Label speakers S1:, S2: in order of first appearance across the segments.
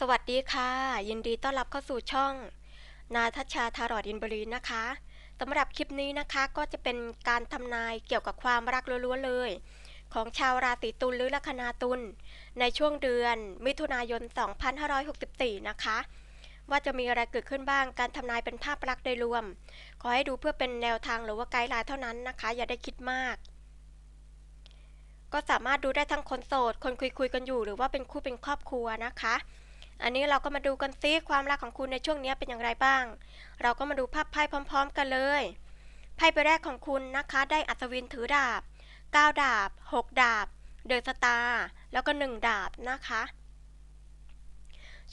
S1: สวัสดีค่ะ ยินดีต้อนรับเข้าสู่ช่อง นาทัชชาทารอดอินบรีนะคะสำหรับคลิปนี้นะคะก็จะเป็นการทำนายเกี่ยวกับความรักล้วนๆเลย ของชาวราศีตุลหรือลัคนาตุลในช่วงเดือนมิถุนายน 2564 นะคะ ว่าจะมีอะไรเกิดขึ้นบ้างการทำนายเป็นภาพลักษณ์โดยรวม ขอให้ดูเพื่อเป็นแนวทางหรือว่าไกด์ไลน์เท่านั้นนะคะ อย่าได้คิดมากก็สามารถดูได้ทั้งคนโสด คนคุยคุยกันอยู่ หรือว่าเป็นคู่เป็นครอบครัวนะคะ อันนี้เราก็มาดูกันซิความรักของคุณในช่วงนี้เป็นอย่างไรบ้าง เราก็มาดูภาพไพ่พร้อม ๆ กันเลย ไพ่ใบแรกของคุณนะคะ ได้อัศวินถือดาบ 9 ดาบ 6 ดาบ เดอะสตาร์แล้วก็ 1 ดาบนะคะ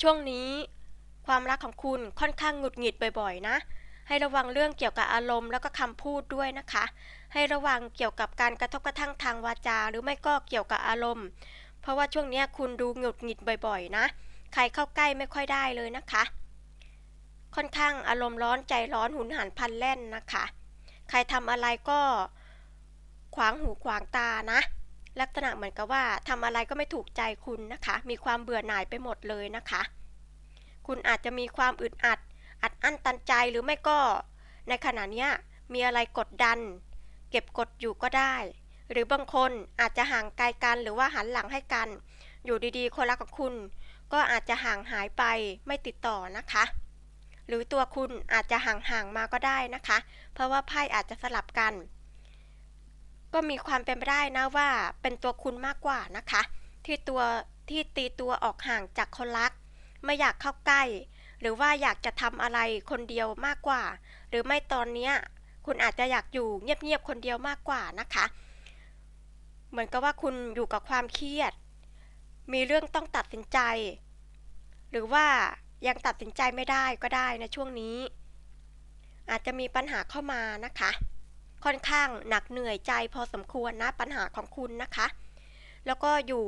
S1: ช่วงนี้ความรักของคุณค่อนข้างหงุดหงิดบ่อยๆ นะ ให้ระวังเรื่องเกี่ยวกับอารมณ์แล้วก็คำพูดด้วยนะคะ ให้ระวังเกี่ยวกับการกระทบกระทั่งทางวาจา หรือไม่ก็เกี่ยวกับอารมณ์ เพราะว่าช่วงนี้คุณดูหงุดหงิดบ่อยๆ นะ ใครเข้าใกล้ไม่ค่อยได้เลยนะคะ ค่อนข้างอารมณ์ร้อนใจร้อนหุนหันพันแล่นนะคะ ใครทำอะไรก็ขวางหูขวางตานะ ลักษณะเหมือนกับว่าทำอะไรก็ไม่ถูกใจคุณนะคะ มีความเบื่อหน่ายไปหมดเลยนะคะ คุณอาจจะมีความอึดอัด อัดอั้นตันใจหรือไม่ก็ในขณะนี้มีอะไรกดดัน เก็บกดอยู่ก็ได้ หรือบางคนอาจจะห่างไกลกันหรือว่าหันหลังให้กัน อยู่ดีๆ คนรักของคุณ ก็อาจจะห่างหายไปไม่ติดต่อนะคะ หรือตัวคุณอาจจะห่างๆมาก็ได้นะคะ เพราะว่าไพ่อาจจะสลับกัน ก็มีความเป็นไปได้นะว่าเป็นตัวคุณมากกว่านะคะ ที่ตัวที่ตีตัวออกห่างจากคนรัก ไม่อยากเข้าใกล้ หรือว่าอยากจะทำอะไรคนเดียวมากกว่า หรือไม่ตอนเนี้คุณอาจจะอยากอยู่เงียบๆคนเดียวมากกว่านะคะ เหมือนกับว่าคุณอยู่กับความเครียด มีเรื่องต้องตัดสินใจ หรือว่ายังตัดสินใจไม่ได้ก็ได้ในช่วงนี้ อาจจะมีปัญหาเข้ามานะคะ ค่อนข้างหนักเหนื่อยใจพอสมควรนะปัญหาของคุณนะคะ แล้วก็อยู่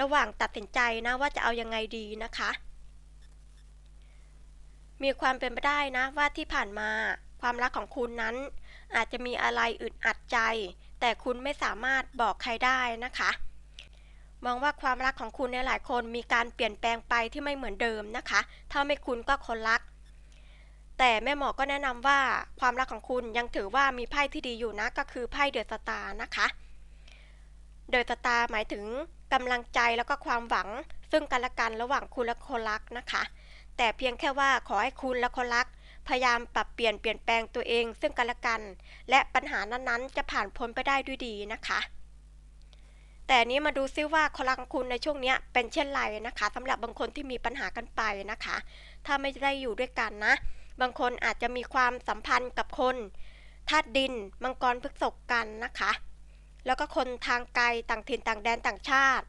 S1: ระหว่างตัดสินใจนะว่าจะเอายังไงดีนะคะ มีความเป็นไปได้นะว่าที่ผ่านมาความรักของคุณนั้น อาจจะมีอะไรอึดอัดใจ แต่คุณไม่สามารถบอกใครได้นะคะ มองว่าความรักของคุณในหลายคนมีการเปลี่ยนแปลงไปที่ไม่เหมือนเดิมนะคะ ถ้าไม่คุณก็คนรัก แต่แม่หมอก็แนะนำว่าความรักของคุณยังถือว่ามีไพ่ที่ดีอยู่นะ ก็คือไพ่เดอะสตาร์นะคะเดอะสตาร์หมายถึงกำลังใจแล้วก็ความหวัง ซึ่งกันและกันระหว่างคุณและคนรักนะคะ แต่เพียงแค่ว่าขอให้คุณและคนรัก พยายามปรับเปลี่ยนเปลี่ยนแปลงตัวเอง ซึ่งกันและกัน และปัญหานั้นๆ จะผ่านพ้นไปได้ด้วยดีนะคะ แต่นี้มาดูซิว่าคนรักของคุณในช่วงนี้เป็นเช่นไรนะคะสำหรับบางคนที่มีปัญหากันไปนะคะ ถ้าไม่ได้อยู่ด้วยกันนะ บางคนอาจจะมีความสัมพันธ์กับคนธาตุดิน มังกรพฤษภกันนะคะ แล้วก็คนทางไกลต่างถิ่นต่างแดนต่างชาติ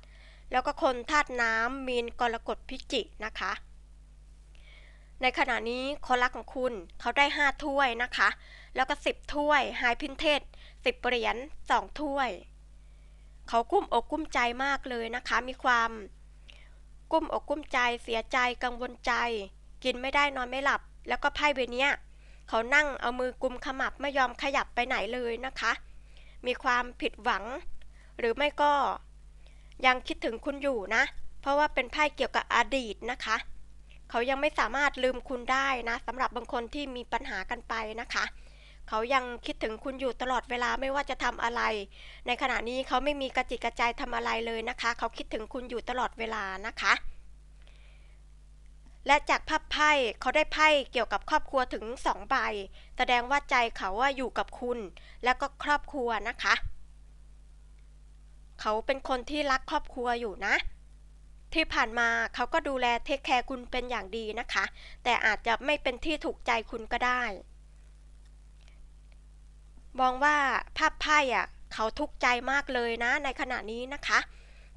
S1: แล้วก็คนธาตุน้ำมีนกรกฎพิจิกนะคะ ในขณะนี้คนรักของคุณเขาได้ 5 ถ้วยนะคะ แล้วก็ 10 ถ้วยไฮพินเทส10เหรียญ2ถ้วย เขากุ้มอกกุ้มใจมากเลยนะคะ มีความกุ้มอกกุ้มใจเสียใจกังวลใจ กินไม่ได้นอนไม่หลับ แล้วก็ไพ่ใบเนี้ยเขานั่งเอามือกุมขมับไม่ยอมขยับไปไหนเลยนะคะ มีความผิดหวัง หรือไม่ก็ ยังคิดถึงคุณอยู่นะ เพราะว่าเป็นไพ่เกี่ยวกับอดีตนะคะ เขายังไม่สามารถลืมคุณได้นะสำหรับบางคนที่มีปัญหากันไปนะคะ เขายังคิดถึงคุณอยู่ตลอดเวลาไม่ว่าจะทำอะไร ในขณะนี้เขาไม่มีกระจิกกระใจทำอะไรเลยนะคะ เขาคิดถึงคุณอยู่ตลอดเวลานะคะ และจากภาพไพ่เขาได้ไพ่เกี่ยวกับครอบครัวถึง2ใบแสดงว่าใจเขาว่าอยู่กับคุณ แล้วก็ครอบครัวนะคะ เขาเป็นคนที่รักครอบครัวอยู่นะที่ผ่านมาเขาก็ดูแลเทคแคร์คุณเป็นอย่างดีนะคะ แต่อาจจะไม่เป็นที่ถูกใจคุณก็ได้ มองว่าภาพไพ่อะเขาทุกข์ใจมากเลยนะ ในขณะนี้นะคะ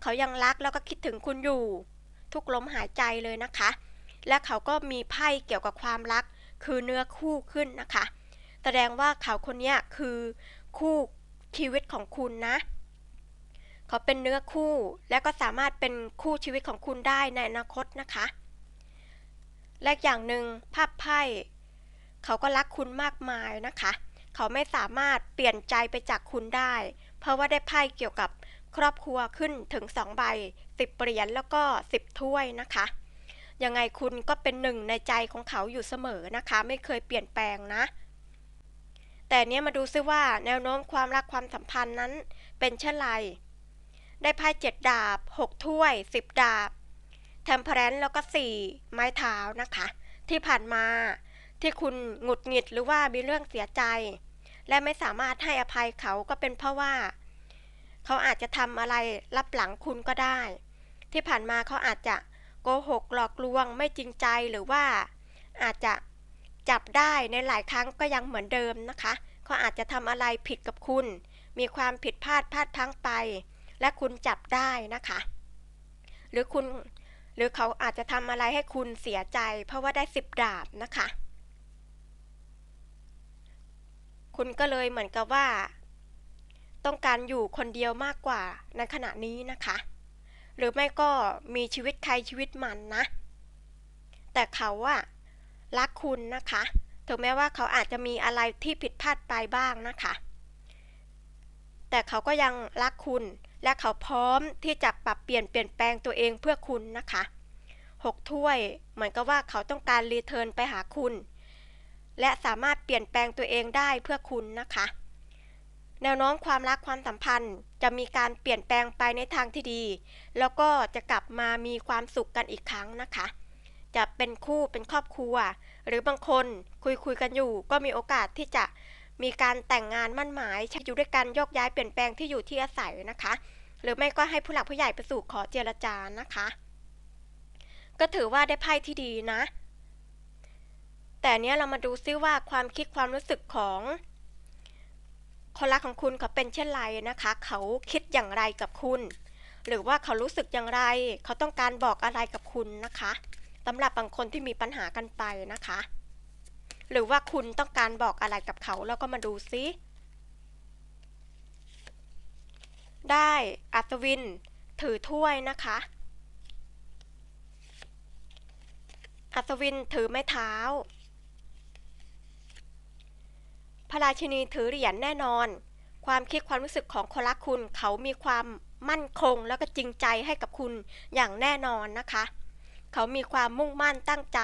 S1: เขายังรักแล้วก็คิดถึงคุณอยู่ ทุกลมหายใจเลยนะคะ และเขาก็มีไพ่เกี่ยวกับความรัก คือเนื้อคู่ขึ้นนะคะ แสดงว่าเขาคนนี้คือคู่ชีวิตของคุณนะ เขาเป็นเนื้อคู่และก็สามารถเป็นคู่ชีวิตของคุณได้ในอนาคตนะคะ และอย่างหนึ่งภาพไพ่เขาก็รักคุณมากมายนะคะ เขาไม่สามารถเปลี่ยนใจไปจากคุณได้ เพราะว่าได้ไพ่เกี่ยวกับครอบครัวขึ้นถึง2ใบ10เหรียญแล้วก็10ถ้วยนะคะ ยังไงคุณก็เป็นหนึ่งในใจของเขาอยู่เสมอนะคะ ไม่เคยเปลี่ยนแปลงนะ แต่เนี้ยมาดูซิว่าแนวโน้มความรักความสัมพันธ์นั้นเป็นเช่นไร ได้ไพ่เจ็ดดาบหกถ้วยสิบดาบเทมเพลนแล้วก็สี่ไม้เท้านะคะ ที่ผ่านมา ที่คุณหงุดหงิดหรือว่ามีเรื่องเสียใจ และไม่สามารถให้อภัยเขาก็เป็นเพราะว่า เขาอาจจะทำอะไรรับหลังคุณก็ได้ ที่ผ่านมาเขาอาจจะโกหกหลอกลวงไม่จริงใจหรือว่า อาจจะจับได้ในหลายครั้งก็ยังเหมือนเดิมนะคะเขาอาจจะทำอะไรผิดกับคุณ มีความผิดพลาดพลาดพลั้งไป และคุณจับได้นะคะ หรือคุณ หรือเขาอาจจะทำอะไรให้คุณเสียใจ เพราะว่าได้สิบดาบนะคะ คุณก็เลยเหมือนกับว่า ต้องการอยู่คนเดียวมากกว่าในขณะนี้นะคะ หรือไม่ก็มีชีวิตใครชีวิตมันนะ แต่เขาอะรักคุณนะคะ ถึงแม้ว่าเขาอาจจะมีอะไรที่ผิดพลาดไปบ้างนะคะ แต่เขาก็ยังรักคุณ และเขาพร้อมที่จะปรับเปลี่ยนเปลี่ยนแปลงตัวเองเพื่อคุณนะคะหกถ้วยเหมือนกับว่าเขาต้องการรีเทิร์นไปหาคุณ และสามารถเปลี่ยนแปลงตัวเองได้เพื่อคุณนะคะ แนวโน้มความรักความสัมพันธ์ จะมีการเปลี่ยนแปลงไปในทางที่ดี แล้วก็จะกลับมามีความสุขกันอีกครั้งนะคะ จะเป็นคู่เป็นครอบครัว หรือบางคนคุยคุยกันอยู่ ก็มีโอกาสที่จะมีการแต่งงานมั่นหมายใช้อยู่ด้วยกันยกย้ายเปลี่ยนแปลงที่อยู่ที่อาศัยนะคะ หรือไม่ก็ให้ผู้หลักผู้ใหญ่ไปสู่ขอเจรจานะคะ ก็ถือว่าได้ไพ่ที่ดีนะ แต่เนี้ยเรามาดูซิว่าความคิดความรู้สึกของคนรักของคุณเขาเป็นเช่นไรนะคะ เขาคิดอย่างไรกับคุณ หรือว่าเขารู้สึกอย่างไร เขาต้องการบอกอะไรกับคุณนะคะสำหรับบางคนที่มีปัญหากันไปนะคะ หรือว่าคุณต้องการบอกอะไรกับเขาแล้วก็มาดูซิได้อัศวิน ถือถ้วยนะคะ อัศวินถือไม้เท้า พระราชินีถือเหรียญแน่นอน ความคิดความรู้สึกของคนรักคุณเขามีความมั่นคงแล้วก็จริงใจให้กับคุณอย่างแน่นอนนะคะ เขามีความมุ่งมั่นตั้งใจ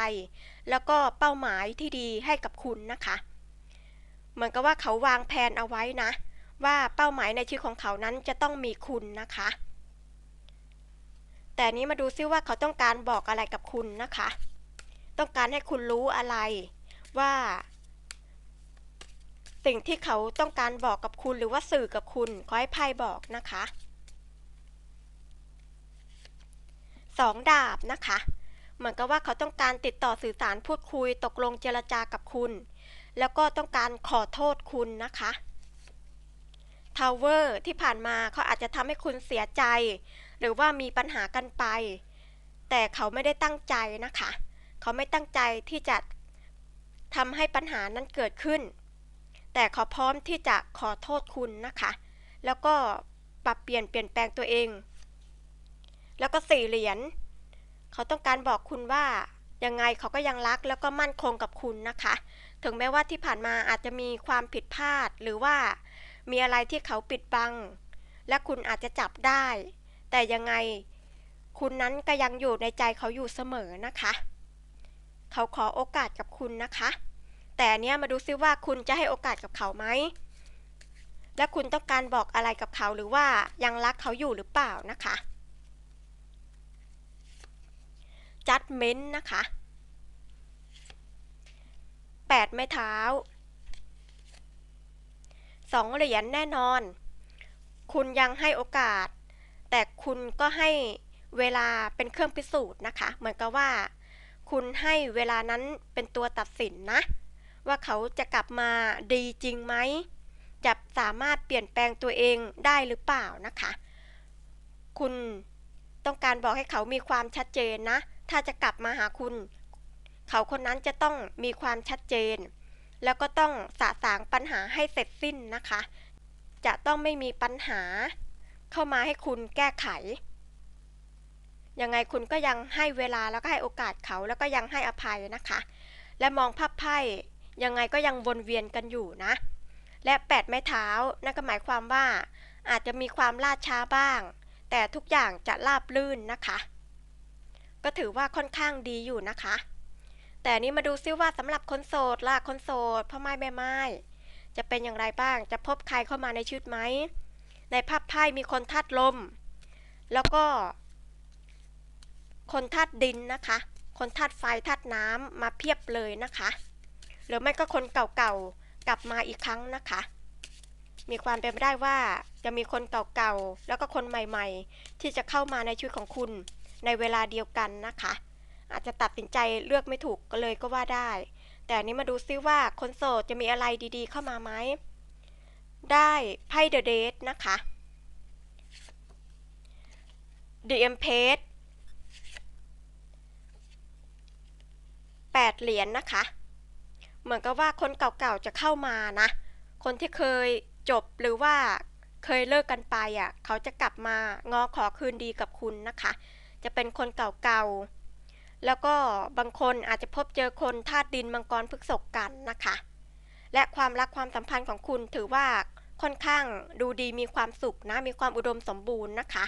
S1: แล้วก็เป้าหมายที่ดีให้กับคุณนะคะ เหมือนกับว่าเขาวางแผนเอาไว้นะ ว่าเป้าหมายในชีวิตของเขานั้นจะต้องมีคุณนะคะ แต่นี้มาดูซิว่าเขาต้องการบอกอะไรกับคุณนะคะ ต้องการให้คุณรู้อะไรว่า สิ่งที่เขาต้องการบอกกับคุณหรือว่าสื่อกับคุณขอให้ไพ่บอกนะคะสองดาบนะคะ เหมือนกับว่าเขาต้องการติดต่อสื่อสารพูดคุยตกลงเจรจากับคุณ แล้วก็ต้องการขอโทษคุณนะคะทาวเวอร์ที่ผ่านมาเขาอาจจะทำให้คุณเสียใจ หรือว่ามีปัญหากันไป แต่เขาไม่ได้ตั้งใจนะคะ เขาไม่ตั้งใจที่จะทำให้ปัญหานั้นเกิดขึ้น แต่เขาพร้อมที่จะขอโทษคุณนะคะ แล้วก็ปรับเปลี่ยนเปลี่ยนแปลงตัวเอง แล้วก็สี่เหรียญเขาต้องการบอกคุณว่ายังไงเขาก็ยังรักแล้วก็มั่นคงกับคุณนะคะ ถึงแม้ว่าที่ผ่านมาอาจจะมีความผิดพลาดหรือว่ามีอะไรที่เขาปิดบัง และคุณอาจจะจับได้ แต่ยังไงคุณนั้นก็ยังอยู่ในใจเขาอยู่เสมอนะคะ เขาขอโอกาสกับคุณนะคะ แต่เนี้ยมาดูซิว่าคุณจะให้โอกาสกับเขาไหม และคุณต้องการบอกอะไรกับเขาหรือว่ายังรักเขาอยู่หรือเปล่านะคะ judgment นะคะ 8 ไม้เท้าสองเหรียญแน่นอน คุณยังให้โอกาส แต่คุณก็ให้เวลาเป็นเครื่องพิสูจน์นะคะ เหมือนกับว่า คุณให้เวลานั้นเป็นตัวตัดสินนะ ว่าเขาจะกลับมาดีจริงไหมจะสามารถเปลี่ยนแปลงตัวเองได้หรือเปล่านะคะ คุณต้องการบอกให้เขามีความชัดเจนนะ ถ้าจะกลับมาหาคุณ เขาคนนั้นจะต้องมีความชัดเจน แล้วก็ต้องสะสางปัญหาให้เสร็จสิ้นนะคะ จะต้องไม่มีปัญหา เข้ามาให้คุณแก้ไข ยังไงคุณก็ยังให้เวลาแล้วก็ให้โอกาสเขาแล้วก็ยังให้อภัยนะคะ และมองภาพไพ่ ยังไงก็ยังวนเวียนกันอยู่นะ และแปดไม้เท้านั่นก็หมายความว่า อาจจะมีความล่าช้าบ้าง แต่ทุกอย่างจะราบลื่นนะคะ ก็ถือว่าค่อนข้างดีอยู่นะคะ แต่นี้มาดูซิว่าสำหรับคนโสดล่ะคนโสดพ่อไม้แม่ไม้จะเป็นอย่างไรบ้างจะพบใครเข้ามาในชีวิตไหมในภาพไพ่มีคนธาตุลม แล้วก็ คนธาตุดินนะคะ คนธาตุไฟธาตุน้ำมาเพียบเลยนะคะ หรือไม่ก็คนเก่าๆกลับมาอีกครั้งนะคะ มีความเป็นไปได้ว่าจะมีคนเก่าๆแล้วก็คนใหม่ๆ ที่จะเข้ามาในชีวิตของคุณในเวลาเดียวกันนะคะ อาจจะตัดสินใจเลือกไม่ถูกก็เลยก็ว่าได้ แต่อันนี้มาดูซิว่าคนโสดจะมีอะไรดีๆ เข้ามาไหมได้ไพ่เดอะเดทนะคะ The Empress แปดเหรียญนะคะ เหมือนกับว่าคนเก่าๆจะเข้ามานะ คนที่เคยจบหรือว่าเคยเลิกกันไปอะ เขาจะกลับมางอขอคืนดีกับคุณนะคะ จะเป็นคนเก่าๆ แล้วก็บางคนอาจจะพบเจอคนธาตุดินมังกรพฤกษกกันนะคะ และความรักความสัมพันธ์ของคุณถือว่าค่อนข้างดูดีมีความสุขนะ มีความอุดมสมบูรณ์นะคะ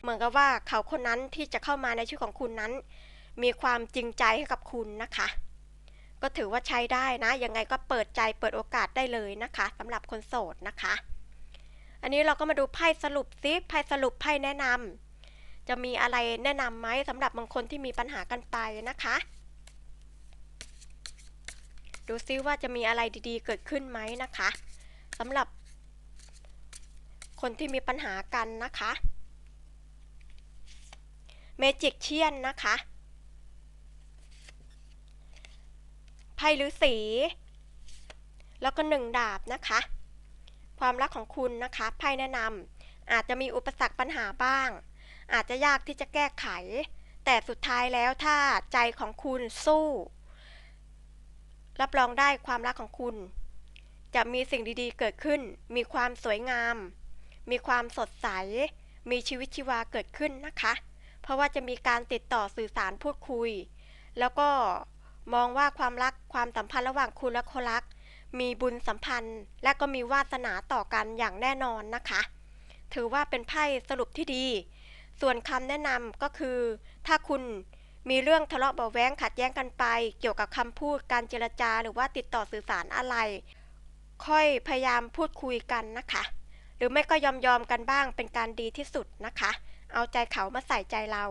S1: เหมือนกับว่าเขาคนนั้นที่จะเข้ามาในชีวิตของคุณนั้น มีความจริงใจให้กับคุณนะคะ ก็ถือว่าใช้ได้นะ ยังไงก็เปิดใจเปิดโอกาสได้เลยนะคะสำหรับคนโสดนะคะ อันนี้เราก็มาดูไพ่สรุปซิไพ่สรุปไพ่แนะนำจะมีอะไรแนะนำไหมสำหรับบางคนที่มีปัญหากันไปนะคะ ดูซิว่าจะมีอะไรดีๆ เกิดขึ้นไหมนะคะสำหรับ คนที่มีปัญหากันนะคะเมจิกเชียนนะคะ พ่ฤาษีแล้วก็หนึ่งดาบนะคะ ความรักของคุณนะคะไพ่แนะนำอาจจะมีอุปสรรคปัญหาบ้าง อาจจะยากที่จะแก้ไข แต่สุดท้ายแล้วถ้าใจของคุณสู้ รับรองได้ความรักของคุณ จะมีสิ่งดีๆเกิดขึ้น มีความสวยงาม มีความสดใส มีชีวิตชีวาเกิดขึ้นนะคะ เพราะว่าจะมีการติดต่อสื่อสารพูดคุย แล้วก็ มองว่าความรักความสัมพันธ์ระหว่างคุณและคนรัก มีบุญสัมพันธ์ และก็มีวาสนาต่อกันอย่างแน่นอนนะคะ ถือว่าเป็นไพ่สรุปที่ดี ส่วนคำแนะนำก็คือ ถ้าคุณมีเรื่องทะเลาะเบาแว้งขัดแย้งกันไป เกี่ยวกับคำพูดการเจรจาหรือว่าติดต่อสื่อสารอะไร ค่อยพยายามพูดคุยกันนะคะ หรือไม่ก็ยอมยอมกันบ้างเป็นการดีที่สุดนะคะ เอาใจเขามาใส่ใจเรา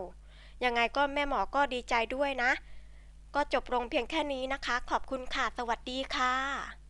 S1: ยังไงก็แม่หมอก็ดีใจด้วยนะ ก็จบลงเพียงแค่นี้นะคะ ขอบคุณค่ะ สวัสดีค่ะ